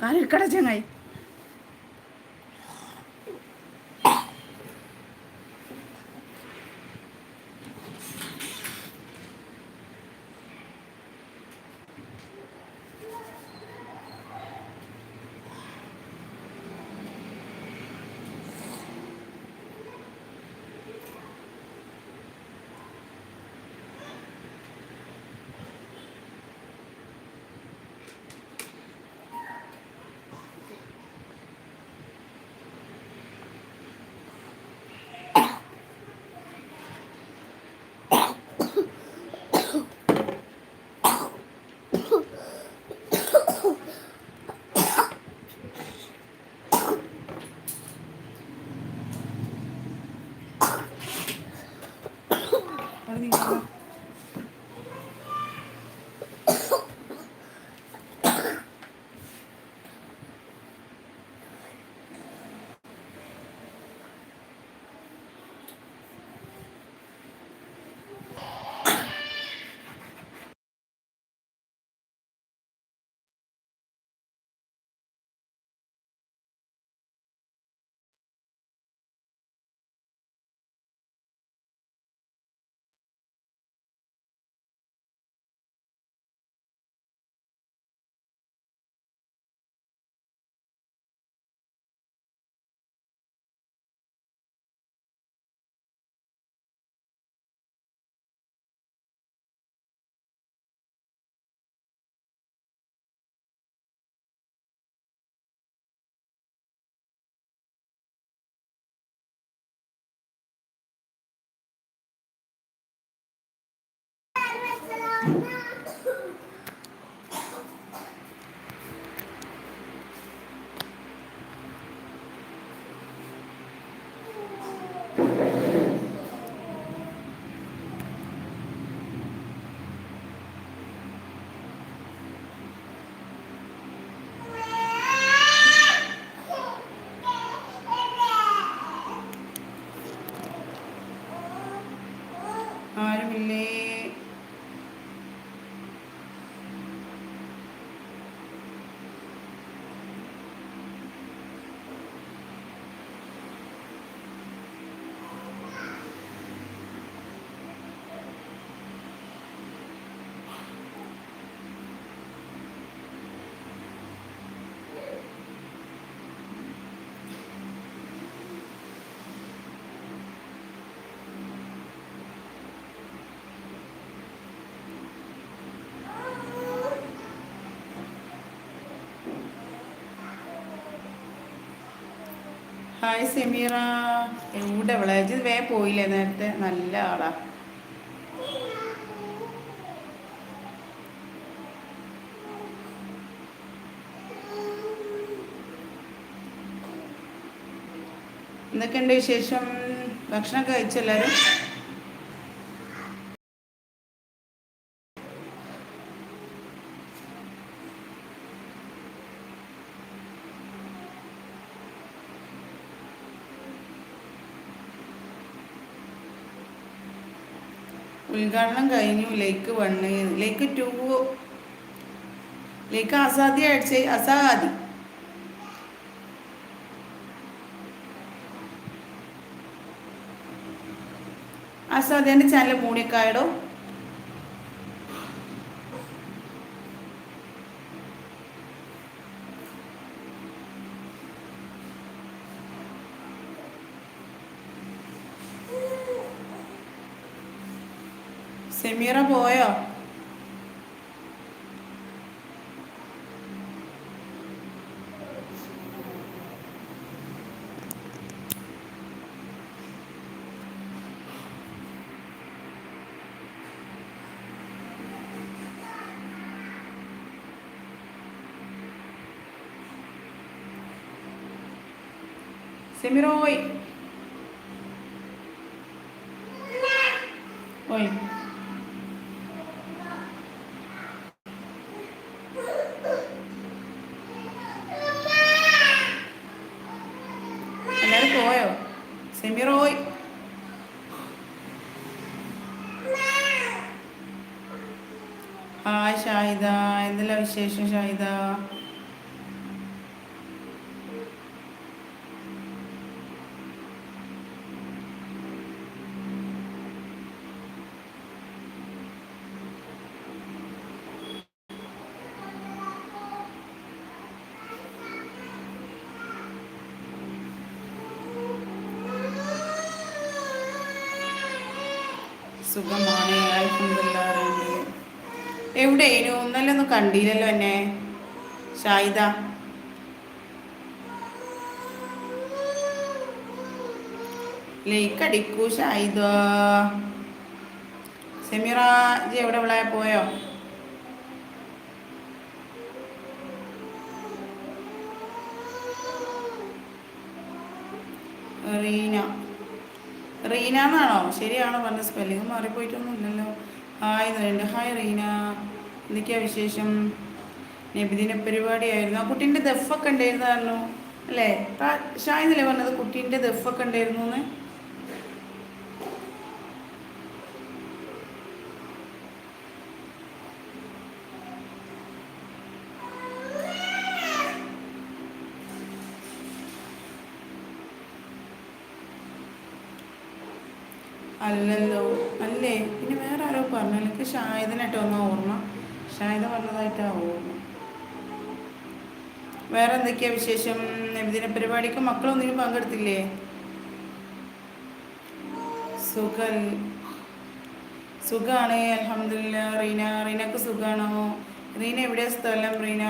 Ah, el cara tiene. Hi Sameera. എവിടെ അവളെ വേ പോയില്ലേ നേരത്തെ? നല്ല ആളാ. എന്തൊക്കെയുണ്ട് വിശേഷം? ഭക്ഷണമൊക്കെ കഴിച്ചെല്ലാവരും ഉദ്ഘാടനം കഴിഞ്ഞു. Lake one lake two lake Azadi അടിച്ച അസാദി ആസാദി എന്റെ ചാനൽ മൂടിക്കായടോ സെമീറ പോയോ സെമീറ ഓയ് ഓയ് Association já e da. Good morning, എവിടെയേനു ഒന്നല്ലേ ഒന്നും കണ്ടില്ലല്ലോ എന്നെ. ഷായിദ ലേക്ക് അടിക്കൂ ഷായിദ സെമിറ ജി എവിടെ വിളയാ പോയോ? റീന. റീന എന്നാണോ ശരിയാണോ പറഞ്ഞ സ്പെല്ലിങ് മാറിപ്പോയിട്ടൊന്നും ഇല്ലല്ലോ ഹായ് ഹായ് റീന. എന്തൊക്കെയാ വിശേഷം? നബിദിന പരിപാടിയായിരുന്നു. ആ കുട്ടീന്റെ ദഫൊക്കെ ഉണ്ടായിരുന്നു പറഞ്ഞു. അല്ലേ? ഷായെന്നല്ലേ പറഞ്ഞത് കുട്ടീന്റെ ദഫൊക്കെ ഉണ്ടായിരുന്നു എന്ന്? അല്ലല്ലോ. അല്ലേ? പിന്നെ വേറെ ആരോ പറഞ്ഞു എനിക്ക് ഷായതിനായിട്ട് ഒന്നാ ഓർമ്മ. ഷായത പറഞ്ഞതായിട്ടാ ഓർമ്മ വേറെ എന്തൊക്കെയാ വിശേഷം? നബിദിന പരിപാടിക്ക് മക്കളൊന്നിനും പങ്കെടുത്തില്ലേ? സുഖ. സുഖാണ്. അലഹമില്ല റീന റീനക്ക് സുഖാണോ? റീന എവിടെയാ സ്ഥലം? റീന?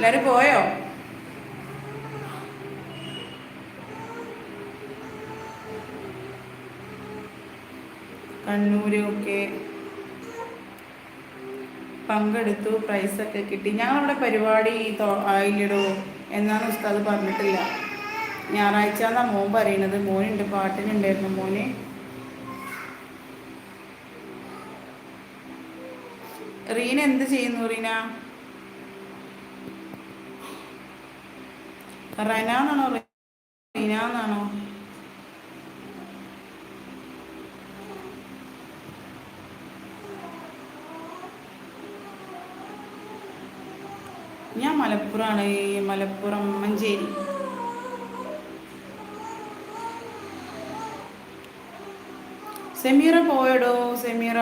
എല്ലാരും പോയോ? കണ്ണൂര് ഒക്കെ പങ്കെടുത്തു പ്രൈസൊക്കെ കിട്ടി. ഞങ്ങളവിടെ പരിപാടി ആയില്ലടോ എന്നാണ് ഉസ്താദ് പറഞ്ഞിട്ടില്ല. ഞായറാഴ്ച എന്നാ മോൻ പറയണത്. മോനുണ്ട് പാട്ടിനുണ്ടായിരുന്നു മോനെ. റീന എന്ത് ചെയ്യുന്നു റീന? റന എന്നാണോ റീന എന്നാണോ ഞാൻ മലപ്പുറമാണ് മലപ്പുറം മഞ്ചേരി. സെമീറ പോയടോ സെമീറ.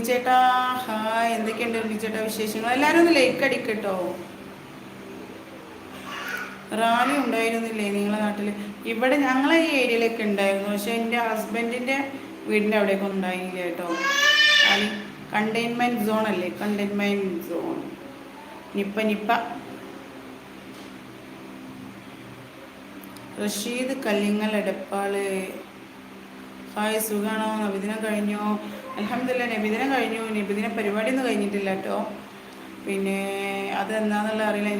ഉണ്ണിച്ചേട്ടാ ഹായ്. എന്തൊക്കെയുണ്ട് ഉണ്ണിച്ചേട്ടാ വിശേഷങ്ങൾ? എല്ലാവരും ഒന്ന് ലൈക്ക് അടിക്കട്ടോ റാലി ഉണ്ടായിരുന്നില്ലേ നിങ്ങളെ നാട്ടിൽ ഇവിടെ ഞങ്ങളെ ഈ ഏരിയയിലൊക്കെ ഉണ്ടായിരുന്നു. പക്ഷെ എന്റെ ഹസ്ബൻഡിന്റെ വീടിന്റെ അവിടെയൊക്കെ ഉണ്ടായില്ല കേട്ടോ കണ്ടെയ്ൻമെന്റ് സോൺ അല്ലേ? Containment zone Nipah Nipah. Rasheed Kallingal Edappal. Hi സുഖാണോ? നബിദിനം കഴിഞ്ഞോ? അലഹമില്ല നബിദിനം കഴിഞ്ഞു. നബിദിന പരിപാടി ഒന്നും കഴിഞ്ഞിട്ടില്ല കേട്ടോ. പിന്നെ അത് അറിയില്ല.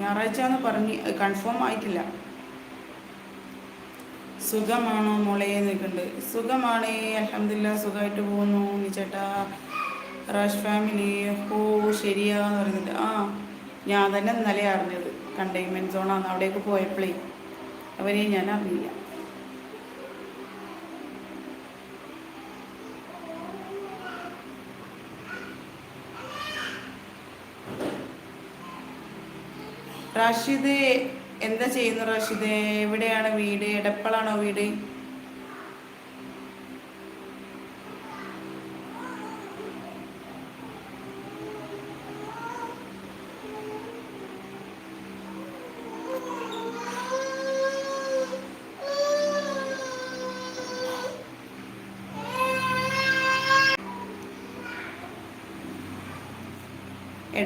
ഞായറാഴ്ച എന്ന് പറഞ്ഞ് കൺഫേം ആയിട്ടില്ല. സുഖമാണോ മോളെ നിൽക്കുന്നുണ്ട് സുഖമാണ്. അലഹമില്ല സുഖമായിട്ട് പോകുന്നു. ചേട്ടാ റാഷ് ഫാമിലി ഹോ ശരിയാന്ന് പറയുന്നുണ്ട്. ആ ഞാൻ തന്നെ ഇന്നലെ അറിഞ്ഞത്. കണ്ടെയ്ൻമെന്റ് സോണാണ് അവിടേക്ക് പോയപ്പോഴേ അവരെ ഞാൻ അറിഞ്ഞില്ല. റാഷിദ് എന്താ ചെയ്യുന്നു റാഷിദ്? എവിടെയാണ് വീട്? എടപ്പളാണോ വീട്?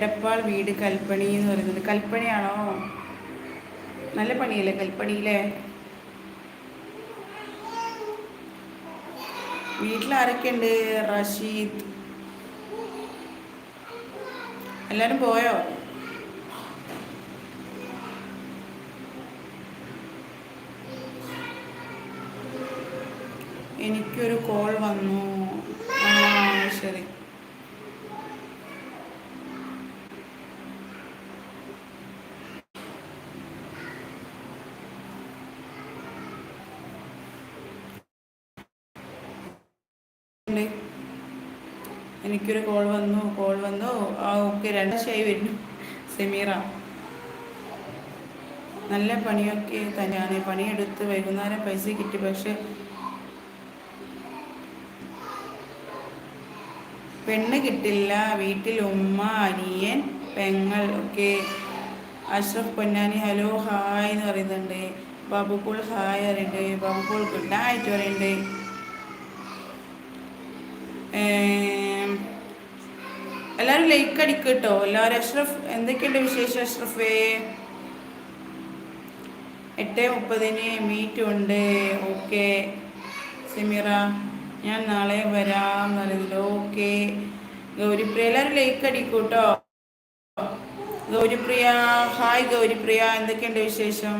എടപ്പാൾ വീട് കൽപ്പണി എന്ന് പറയുന്നത്. കൽപ്പണിയാണോ? നല്ല പണിയല്ലേ കൽപ്പണിയില്ലേ വീട്ടിൽ ആരൊക്കെയുണ്ട്? റഷീദ്. എല്ലാവരും പോയോ? എനിക്കൊരു കോൾ വന്നു. ശരി. എനിക്കൊരു കോൾ വന്നു കോൾ വന്നു. ആ ഓക്കെ രണ്ട് ശൈ വരുന്നു. സെമീറ. നല്ല പണിയൊക്കെ തന്നെയാണ്. പണിയെടുത്ത് വൈകുന്നേരം പൈസ കിട്ടി. പക്ഷെ പെണ്ണ് കിട്ടില്ല. വീട്ടിൽ ഉമ്മ അനിയൻ പെങ്ങൾ ഒക്കെ. അഷ്റഫ് പൊന്നാനി ഹലോ ഹായ് എന്ന് പറയുന്നുണ്ട്. ബാബുക്കുൾ ഹായ് പറയുന്നുണ്ട്. ബാബുക്കുൾ ഗുഡ് നൈറ്റ് പറയുന്നുണ്ട്. എല്ലാവരും ലൈക്ക് അടിക്കുക കേട്ടോ എല്ലാവരും അഷ്റഫ് എന്തൊക്കെയുണ്ട് വിശേഷം അഷ്റഫേ? എട്ട് മുപ്പതിന് മീറ്റ് ഉണ്ട്. ഓക്കെ സിമിറ ഞാൻ നാളെ വരാം പറയുന്നത് ഓക്കെ ഗൗരിപ്രിയ എല്ലാവരും ലൈക്ക് അടിക്കൂ കേട്ടോ ഗൗരിപ്രിയ ഹായ് ഗൗരിപ്രിയ എന്തൊക്കെയുണ്ട് വിശേഷം?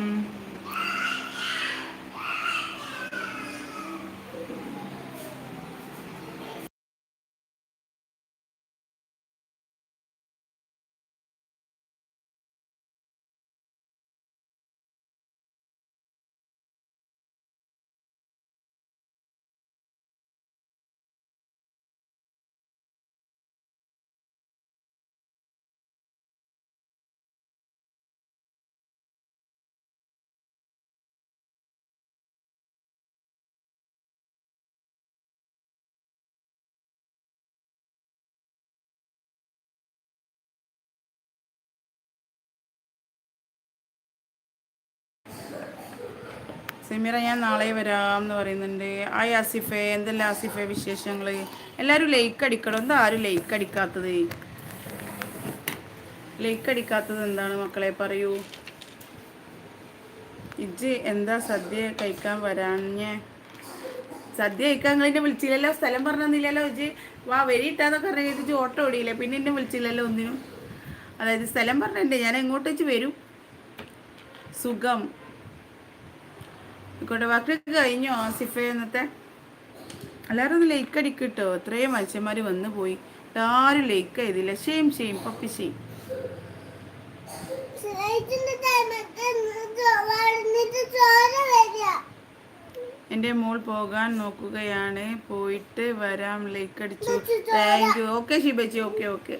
സെമീറ ഞാൻ നാളെ വരാം എന്ന് പറയുന്നുണ്ട്. ആ ആസിഫെ എന്തെല്ലാം ആസിഫെ വിശേഷങ്ങൾ എല്ലാവരും ലൈക്ക് അടിക്കണം. എന്താ ആരും ലൈക്ക് അടിക്കാത്തത്? ലൈക്ക് അടിക്കാത്തത് എന്താണ് മക്കളെ പറയൂ? ഇജ്ജ് എന്താ സദ്യ കഴിക്കാൻ വരാഞ്ഞേ? സദ്യ കഴിക്കാൻ നിങ്ങളെന്നെ വിളിച്ചില്ലല്ലോ? സ്ഥലം പറഞ്ഞില്ലല്ലോ ഇജ്ജ്? വാ വരിയിട്ടാന്നൊക്കെ പറഞ്ഞു ഇജ്ജ് ഓട്ടോ ഓടിയില്ല? പിന്നെ എന്നെ വിളിച്ചില്ലല്ലോ ഒന്നിനും? അതായത് സ്ഥലം പറഞ്ഞിട്ടുണ്ട്. ഞാൻ എങ്ങോട്ട് വെച്ച് വരും? സുഖം. ആയിക്കോട്ടെ. വാക്കിലേക്ക് കഴിഞ്ഞോ ആസിഫ എന്നത്തെ എല്ലാവരും ഒന്ന് ലൈക്ക് അടിക്കും കേട്ടോ ഇത്രയും മനുഷ്യന്മാർ വന്നു പോയി. ആരും ലൈക്ക് ചെയ്തില്ല ഷെയിം ഷെയിം പപ്പി ഷെയിം എന്റെ മോൾ പോകാൻ നോക്കുകയാണ്. പോയിട്ട് വരാം. ലൈക്ക് അടിച്ചു. Thank you okay Shibachi okay okay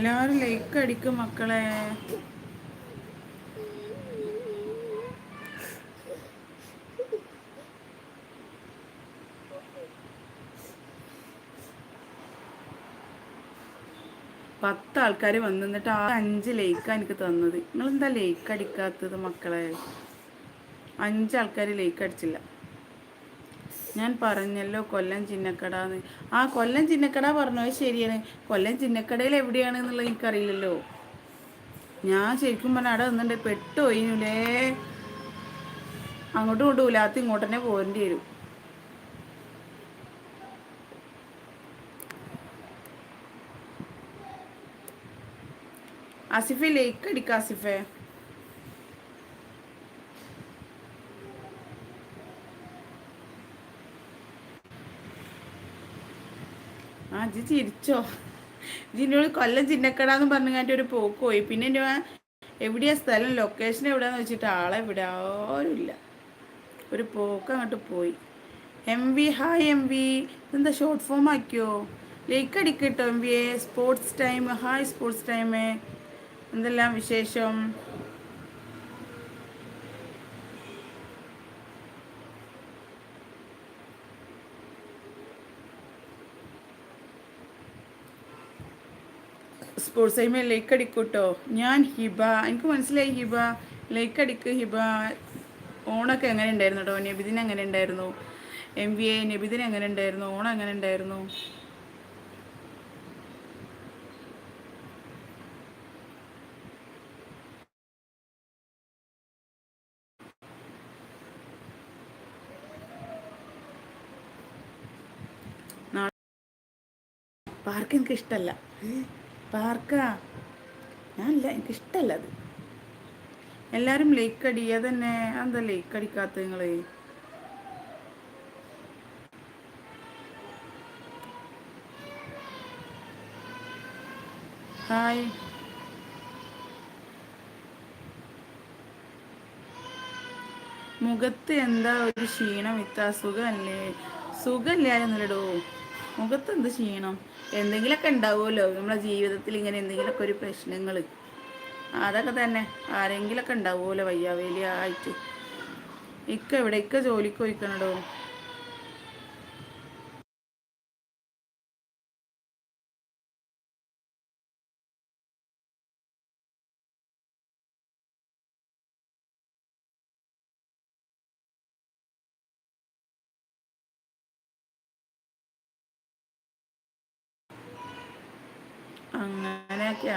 എല്ലാവരും ലൈക്ക് അടിക്കും മക്കളെ. പത്ത് ആൾക്കാർ വന്നിട്ട് ആ അഞ്ച് ലൈക്കാണ് എനിക്ക് തന്നത്. നിങ്ങളെന്താ ലൈക്ക് അടിക്കാത്തത് മക്കളെ? അഞ്ച് ആൾക്കാർ ലൈക്ക് അടിച്ചില്ല. ഞാൻ പറഞ്ഞല്ലോ കൊല്ലം ചിന്നക്കട എന്ന് ആ കൊല്ലം ചിന്നക്കട പറഞ്ഞത് ശരിയാണ്. കൊല്ലം ചിന്നക്കടയിൽ എവിടെയാണ് എന്നുള്ളത് എനിക്കറിയില്ലല്ലോ. ഞാൻ ശരിക്കും പറഞ്ഞാൽ അവിടെ നിന്നുണ്ട് പെട്ടുപോയിനുലേ അങ്ങോട്ടും ഇങ്ങോട്ടും ഇല്ലാത്ത ഇങ്ങോട്ട് തന്നെ പോകേണ്ടി വരും. ആസിഫെ ലേക്ക് അടിക്കാം ആസിഫെ. ആ ജി ചിരിച്ചോ ജിന്നോട് കൊല്ലം ചിന്നക്കടാന്ന് പറഞ്ഞാണ്ട് ഒരു പോക്ക് പോയി. പിന്നെ എന്റെ എവിടെയാ സ്ഥലം? ലൊക്കേഷൻ എവിടെയാന്ന് വെച്ചിട്ട് ആളെ ഇവിടെ ആരുമില്ല. ഒരു പോക്ക് അങ്ങോട്ട് പോയി. M V hi M V ഇതെന്താ ഷോർട്ട് ഫോം ആക്കിയോ? Like അടിക്കട്ടോ M V A sports time hi sports time എന്തെല്ലാം വിശേഷം? സ്പോർട്സ് ടൈമിൽ ലൈക്ക് അടിക്കൂട്ടോ. ഞാൻ ഹിബ എനിക്ക് മനസ്സിലായി ഹിബ ലൈക്ക് അടിക്ക് ഹിബ ഓണൊക്കെ എങ്ങനെ ഉണ്ടായിരുന്നു കേട്ടോ നബിദിൻ എങ്ങനെ ഉണ്ടായിരുന്നു? എം വി എ നബിദിൻ എങ്ങനെ ഉണ്ടായിരുന്നു? ഓണം എങ്ങനെ ഉണ്ടായിരുന്നു? പാർക്ക് എനിക്ക് ഇഷ്ടമല്ല പാർക്കാ. ഞാനില്ല എനിക്കിഷ്ടമല്ല അത്. എല്ലാവരും ലൈക്ക് അടി തന്നെ എന്താ ലൈക്ക് അടിക്കാത്ത നിങ്ങൾ ഹായ്. മുഖത്ത് എന്താ ഒരു ക്ഷീണം ഇത്ത? സുഖമല്ലേ സുഖമില്ലായിരുന്നല്ലോ മുഖത്ത് എന്ത് ചെയ്യണം എന്തെങ്കിലുമൊക്കെ ഉണ്ടാവുമല്ലോ. നമ്മളെ ജീവിതത്തിൽ ഇങ്ങനെ എന്തെങ്കിലുമൊക്കെ ഒരു പ്രശ്നങ്ങൾ അതൊക്കെ തന്നെ. ആരെങ്കിലുമൊക്കെ ഉണ്ടാവുമല്ലോ വയ്യാവേലി ആയിട്ട്. ഇക്ക എവിടെ ഇക്ക ജോലിക്ക് പോയിക്കണടോ?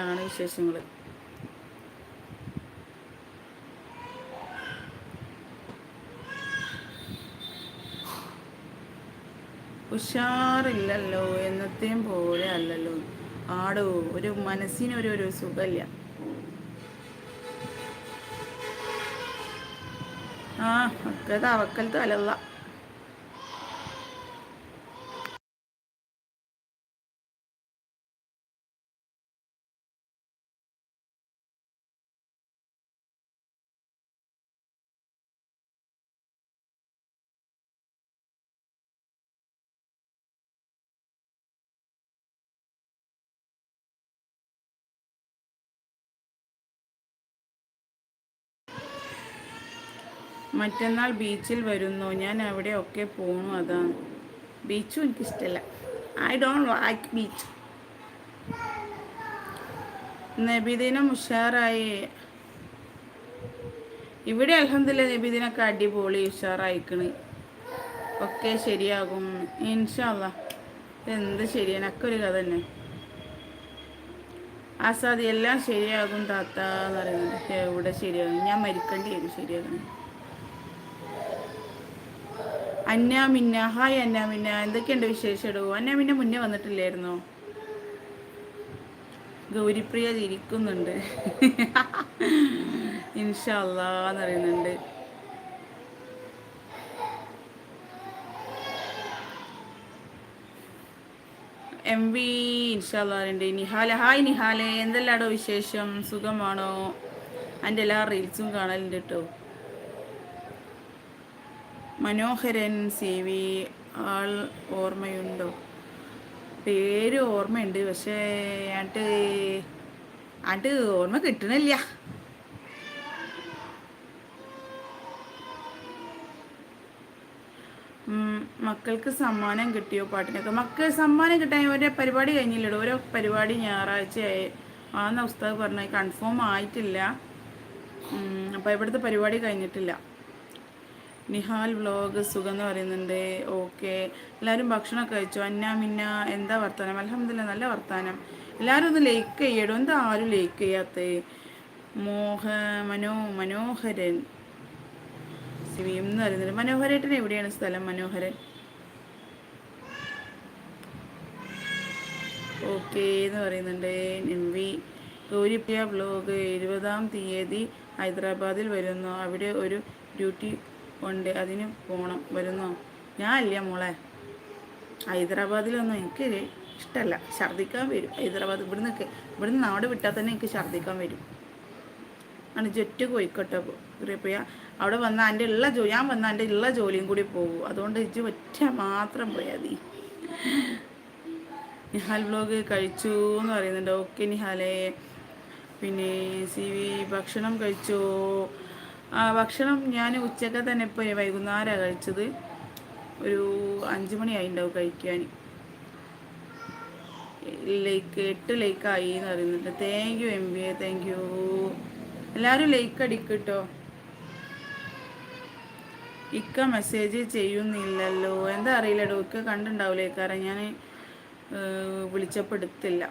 അങ്ങനെയൊക്കെയാണ് വിശേഷങ്ങൾ ഉഷാറില്ലല്ലോ എന്നത്തെയും പോലെ അല്ലല്ലോ. ആടോ ഒരു മനസ്സിനൊരു ഒരു സുഖമില്ല. ആ ഒക്കെ തവക്കൽ തലല്ല മറ്റന്നാൾ ബീച്ചിൽ വരുന്നു. ഞാൻ അവിടെ ഒക്കെ പോണു. അതാണ്. ബീച്ചും എനിക്കിഷ്ടമല്ല I don't like beach Nabidinam ഉഷാറായി. ഇവിടെ അലഹമില്ല നബിദിനൊക്കെ അടിപൊളി ഉഷാറായിക്കണ്. ഒക്കെ ശരിയാകും. ഇൻഷല്ല എന്ത് ശരിയാണ്? ഒക്കെ ഒരു കഥ തന്നെ. ആസാദി എല്ലാം ശരിയാകും താത്ത എന്ന് പറയുന്നത് എവിടെ ശരിയാകും? ഞാൻ മരിക്കേണ്ടി വരും. ശരിയാകണം അന്നാമിന്ന ഹായ് അന്നാമിന്ന എന്തൊക്കെയുണ്ട് വിശേഷം ഇടൂ അന്നാമിന്ന മുന്നേ വന്നിട്ടില്ലായിരുന്നോ? ഗൗരിപ്രിയ ചിരിക്കുന്നുണ്ട്. ഇൻഷല്ലാന്ന് പറയുന്നുണ്ട്. എം വി ഇൻഷാല്ലാറുണ്ട് നിഹാല ഹായ് നിഹാലെ. എന്തെല്ലാടോ വിശേഷം? സുഖമാണോ? എന്റെ എല്ലാ റീൽസും കാണലുണ്ട് കേട്ടോ മനോഹരൻ സി വി ആൾ ഓർമ്മയുണ്ടോ? പേര് ഓർമ്മയുണ്ട് പക്ഷേ ആട്ട് ആട്ട് ഓർമ്മ കിട്ടണില്ല. മക്കൾക്ക് സമ്മാനം കിട്ടിയോ പാട്ടിനൊക്കെ? മക്കൾ സമ്മാനം കിട്ടാൻ ഒരു പരിപാടി കഴിഞ്ഞില്ലടോ. ഓരോ പരിപാടി ഞായറാഴ്ച ആന്ന പുസ്തകം പറഞ്ഞു കൺഫേം ആയിട്ടില്ല. അപ്പോൾ ഇവിടുത്തെ പരിപാടി കഴിഞ്ഞിട്ടില്ല. നിഹാൽ വ്ലോഗ് സുഖം എന്ന് പറയുന്നുണ്ട്. ഓക്കെ. എല്ലാവരും ഭക്ഷണമൊക്കെ കഴിച്ചു? അന്ന മിന്ന എന്താ വർത്തമാനം അലഹമില്ല നല്ല വർത്തമാനം എല്ലാവരും ഒന്ന് ലൈക്ക് ചെയ്യടോ. എന്താ ആരും ലൈക്ക് ചെയ്യാത്ത? മോഹ മനോ മനോഹരൻ. സിമിയും എന്ന് പറയുന്നുണ്ട്. മനോഹരേട്ടൻ എവിടെയാണ് സ്ഥലം? മനോഹരൻ. ഓക്കെ എന്ന് പറയുന്നുണ്ട്. M V. ഗൗരിപ്രിയ ബ്ലോഗ് എഴുപതാം തീയതി ഹൈദരാബാദിൽ വരുന്നു. അവിടെ ഒരു ഡ്യൂട്ടി ഉണ്ട്. അതിന് പോകണം വരുന്നോ? ഞാൻ അല്ല മോളെ. ഹൈദരാബാദിലൊന്നും എനിക്ക് ഇഷ്ടമല്ല ഛർദ്ദിക്കാൻ വരും. ഹൈദരാബാദ് ഇവിടുന്ന് ഇവിടുന്ന് നാട് വിട്ടാൽ തന്നെ എനിക്ക് ഛർദ്ദിക്കാൻ വരും. ആണ് ജെറ്റ് കോയിക്കോട്ടെ പ്രിയ അവിടെ വന്നാൽ എന്റെ ഉള്ള ജോലി ഞാൻ വന്നാൽ എന്റെ ഉള്ള ജോലിയും കൂടി പോകും അതുകൊണ്ട് ഇജ്ജ് ഒറ്റ മാത്രം പോയാൽ മതി. നിഹാൽ വ്ലോഗ് കഴിച്ചു എന്ന് പറയുന്നുണ്ട്. ഓക്കെ നിഹാലേ. പിന്നെ സി വി ഭക്ഷണം കഴിച്ചോ. ഭക്ഷണം ഞാൻ ഉച്ചയ്ക്ക് തന്നെ ഇപ്പോൾ വൈകുന്നേരമാണ് കഴിച്ചത് ഒരു അഞ്ച് മണിയായി ഉണ്ടാവും കഴിക്കാൻ. ലൈക്ക് എട്ട് ലൈക്കായി എന്ന് പറയുന്നുണ്ട്. Thank you M B A thank you എല്ലാവരും ലൈക്ക് അടിക്കട്ടോ? ഇക്ക മെസ്സേജ് ചെയ്യുന്നില്ലല്ലോ. എന്താ അറിയില്ലടോ? ഇക്ക കണ്ടുണ്ടാവില്ലേ കാരണം ഞാൻ വിളിച്ചപ്പെടുത്തില്ല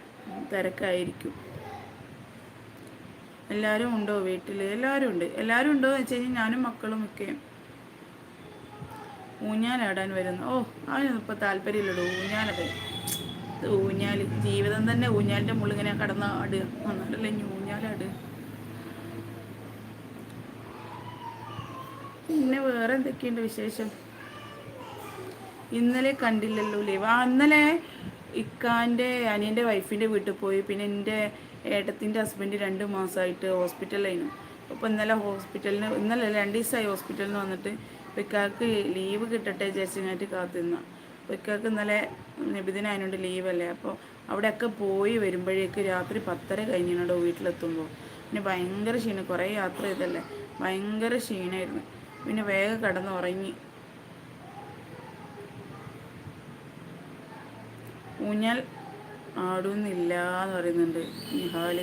തിരക്കായിരിക്കും. എല്ലാവരും ഉണ്ടോ വീട്ടിൽ എല്ലാവരും ഉണ്ട്. എല്ലാവരും ഉണ്ടോ എന്ന് വെച്ച് കഴിഞ്ഞാൽ ഞാനും മക്കളും ഒക്കെ. ഊഞ്ഞാലാടാൻ വരുന്നു. ഓ അവനൊന്നും ഇപ്പോൾ താല്പര്യമില്ലടോ ഊഞ്ഞാലൊക്കെ ഊഞ്ഞാൽ ജീവിതം തന്നെ ഊഞ്ഞാലിന്റെ മുള്ളിങ്ങനെ കടന്ന് ആടുക എന്നാലല്ലേ ഇനി പിന്നെ വേറെ എന്തൊക്കെയുണ്ട് വിശേഷം? ഇന്നലെ കണ്ടില്ലല്ലോ ലീവ്. ആ ഇന്നലെ ഇക്കാന്റെ അനിയന്റെ വൈഫിന്റെ വീട്ടിൽ പോയി. പിന്നെ എന്റെ ഏട്ടത്തിന്റെ ഹസ്ബൻഡ് രണ്ട് മാസമായിട്ട് ഹോസ്പിറ്റലായിരുന്നു അപ്പോൾ ഇന്നലെ ഹോസ്പിറ്റലിന് ഇന്നലെ രണ്ട് ദിവസമായി ഹോസ്പിറ്റലിൽ വന്നിട്ട് ഇക്കാക്ക് ലീവ് കിട്ടട്ടെ വിചാരിച്ചിങ്ങായിട്ട് കാത്തിരുന്ന അപ്പോൾ ഇക്കാക്ക് ഇന്നലെ നിബിദിനായതുകൊണ്ട് ലീവല്ലേ? അപ്പോൾ അവിടെയൊക്കെ പോയി വരുമ്പോഴേക്ക് രാത്രി പത്തര കഴിഞ്ഞിട്ടുണ്ടോ വീട്ടിലെത്തുമ്പോൾ. പിന്നെ ഭയങ്കര ക്ഷീണം കുറേ യാത്ര ചെയ്തല്ലേ? ഭയങ്കര ക്ഷീണമായിരുന്നു പിന്നെ വേഗം കടന്ന് ഉറങ്ങി ഊഞ്ഞാൽ ആടുന്നില്ല എന്ന് പറയുന്നുണ്ട് നിഹാൽ.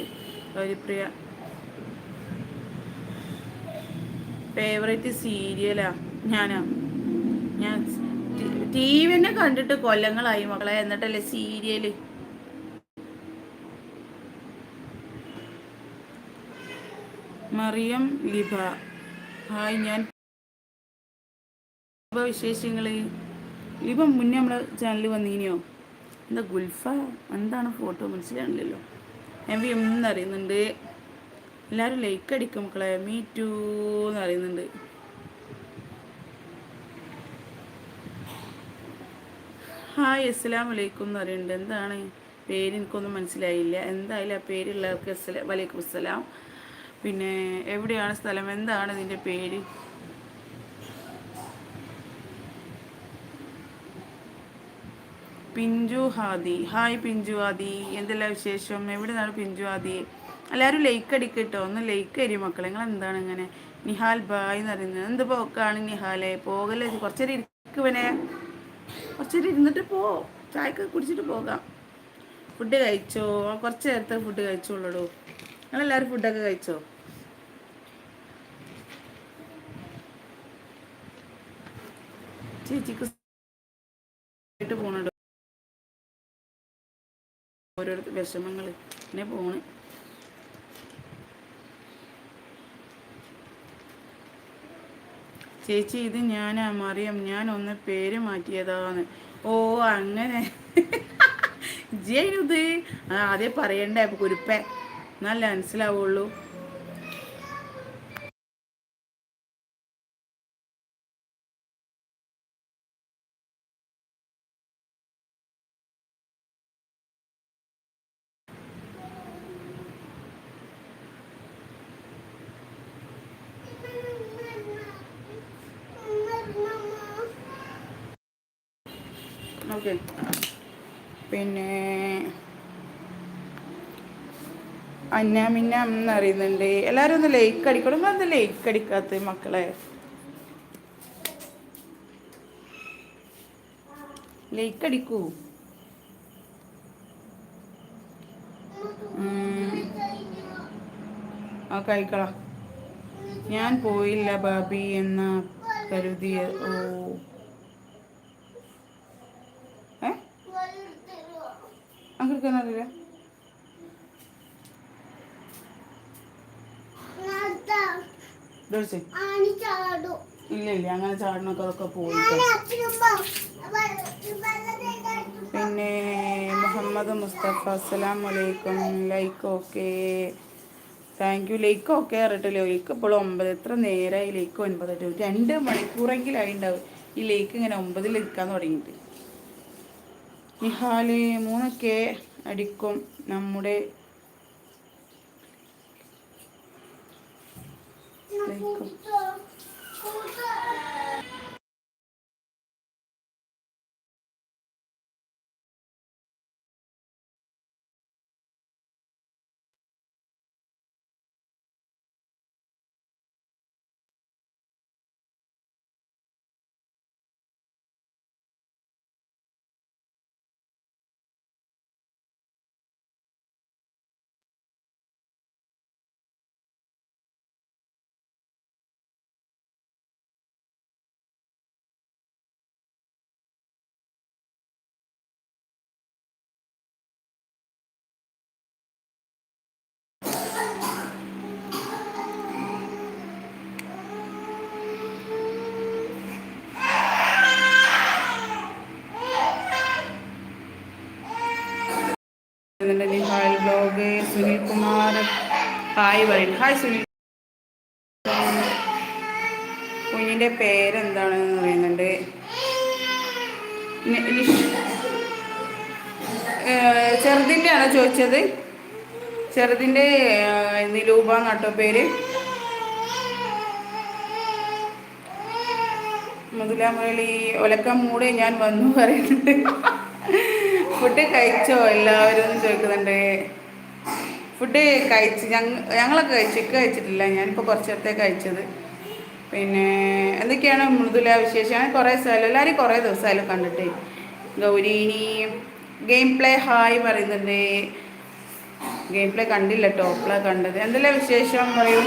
ഗൗരിപ്രിയ ഫേവറേറ്റ് സീരിയലാ ഞാനാ. ഞാൻ ടി വിനെ കണ്ടിട്ട് കൊല്ലങ്ങളായി മക്കളെ. എന്നിട്ടല്ലേ സീരിയൽ മറിയം ലിബ ഹായ് ഞാൻ വിശേഷങ്ങൾ ലിബ മുന്നേ നമ്മളെ ചാനലിൽ വന്നീനിയോ എന്താ ഗുൽഫ? എന്താണ് ഫോട്ടോ? മനസ്സിലാണില്ലല്ലോ എം വി എം എന്നറിയുന്നുണ്ട് എല്ലാവരും ലൈക്ക് അടിക്കും മക്കളെ. മീ ടു എന്ന് അറിയുന്നുണ്ട്. ഹായ് അസ്സലാം വലൈക്കും എന്ന് പറയുന്നുണ്ട്. എന്താണ്? പേര് എനിക്കൊന്നും മനസ്സിലായില്ല. എന്തായാലും ആ പേരുള്ളവർക്ക് അസ്സലാം വലൈക്കും അസ്സലാം. പിന്നെ എവിടെയാണ് സ്ഥലം? എന്താണ് ഇതിന്റെ പേര്? പിഞ്ചു ഹാദി. ഹായ് പിഞ്ചു ഹാദി. എന്തെല്ലാം വിശേഷം? എവിടെ നിന്നാണ് പിഞ്ചു ഹാദി? എല്ലാവരും ലൈക്ക് അടിക്കട്ടോ ഒന്ന് ലൈക്ക് അരി മക്കളെ? നിങ്ങൾ എന്താണ് ഇങ്ങനെ? നിഹാൽ ബായ് എന്ന് പറയുന്നത്. എന്ത് പോക്കാണ് നിഹാലെ? പോകല്ലേ? കുറച്ചേരം ഇരിക്കുവനെ കുറച്ചേരം ഇരുന്നിട്ട് പോ. ചായക്ക് കുടിച്ചിട്ട് പോകാം. ഫുഡ് കഴിച്ചോ? കുറച്ച് നേരത്തെ ഫുഡ് കഴിച്ചോളൂ നിങ്ങളെല്ലാവരും ഫുഡൊക്കെ കഴിച്ചോ? ചേച്ചിക്ക് പോണുണ്ടോ ഓരോരുത്തർ വിഷമങ്ങൾ ഇങ്ങനെ പോണ്. ചേച്ചി ഇത് ഞാനാ. മറിയം ഞാൻ ഒന്ന് പേര് മാറ്റിയതാന്ന് ഓ അങ്ങനെ. ജിയത് ആദ്യം പറയണ്ടേ കുരുപ്പേ എന്നാലേ മനസ്സിലാവുള്ളൂ ഓക്കെ പിന്നെ അന്നാമിന്ന എന്നറിയുന്നുണ്ട് എല്ലാവരും ഒന്ന് ലൈക്ക് അടിക്കണം. എന്താ ലൈക്ക് അടിക്കാത്ത മക്കളെ? ലൈക്ക് അടിക്കൂ. ആ കഴിക്കള ഞാൻ പോയില്ല ബാബി എന്ന കരുതിയ ഓ. അങ്ങനെ അറിയില്ല ഇല്ല ഇല്ല അങ്ങനെ ചാടണൊക്കെ അതൊക്കെ പിന്നെ മുഹമ്മദ് മുസ്തഫ അസ്സലാം വലൈക്കും like okay. Thank you like okay അറിയിട്ടില്ല like ഇപ്പോൾ ഒമ്പത് എത്ര നേരമായി ലൈക്ക് ഒൻപത് രണ്ട് മണിക്കൂറെങ്കിലും ഉണ്ടാവും ഈ ലൈക്ക് ഇങ്ങനെ ഒമ്പതിൽ നിൽക്കാൻ തുടങ്ങിയിട്ട്. നിഹാൽ മൂന്നൊക്കെ. അടിക്കും നമ്മുടെ hi blog Sunil Kumar. Hi പറയും. ഹായ് സുനിൽ. കുഞ്ഞിന്റെ പേരെന്താണെന്ന് പറയുന്നുണ്ട്. ചെറുതിന്റെ ആണോ ചോദിച്ചത്? ചെറുതിന്റെ നിലൂപ നട്ടോ പേര്? മുതലാമുരളി ഒലക്കം മൂടെ ഞാൻ വന്നു പറയുന്നുണ്ട്. ഫുഡ് കഴിച്ചോ? എല്ലാവരും ചോദിക്കുന്നുണ്ട്. ഫുഡ് കഴിച്ച് ഞങ്ങ ഞങ്ങളൊക്കെ കഴിച്ചു ഇക്ക കഴിച്ചിട്ടില്ല. ഞാനിപ്പോൾ കുറച്ച് നേരത്തെ കഴിച്ചത്. പിന്നെ എന്തൊക്കെയാണ് മൃദുല വിശേഷം? കുറേ സ്ഥലം എല്ലാവരും കുറേ ദിവസമായാലും കണ്ടിട്ട്. ഗൗരീനി ഗെയിം പ്ലേ ഹായ് പറയുന്നുണ്ട്. ഗെയിം പ്ലേ കണ്ടില്ല ടോപ്പിലാണ് കണ്ടത്. എന്തെല്ലാം വിശേഷം പറയൂ?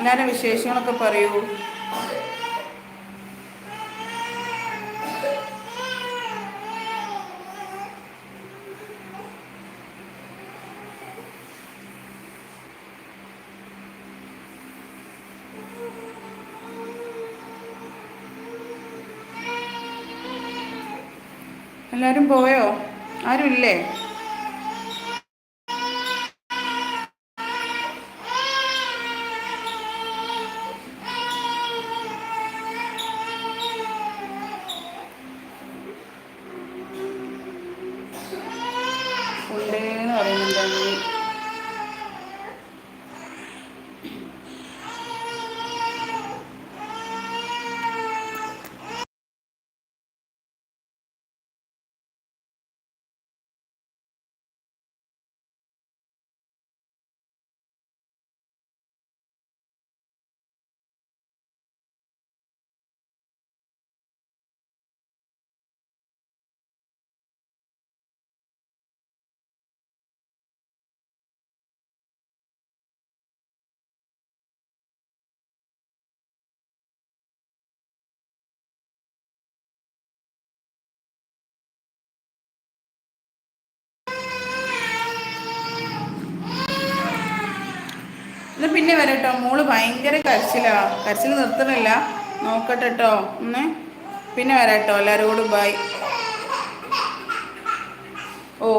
എല്ലാവരും വിശേഷങ്ങളൊക്കെ പറയൂ. എല്ലാവരും പോയോ? ആരും ഇത് പിന്നെ വരട്ടോ. മോൾ ഭയങ്കര കരച്ചിലാ. കരച്ചിൽ നിർത്തണില്ല. നോക്കട്ടെ കേട്ടോ ഒന്ന് പിന്നെ വരാട്ടോ. എല്ലാവരോടും ബൈ ഓ.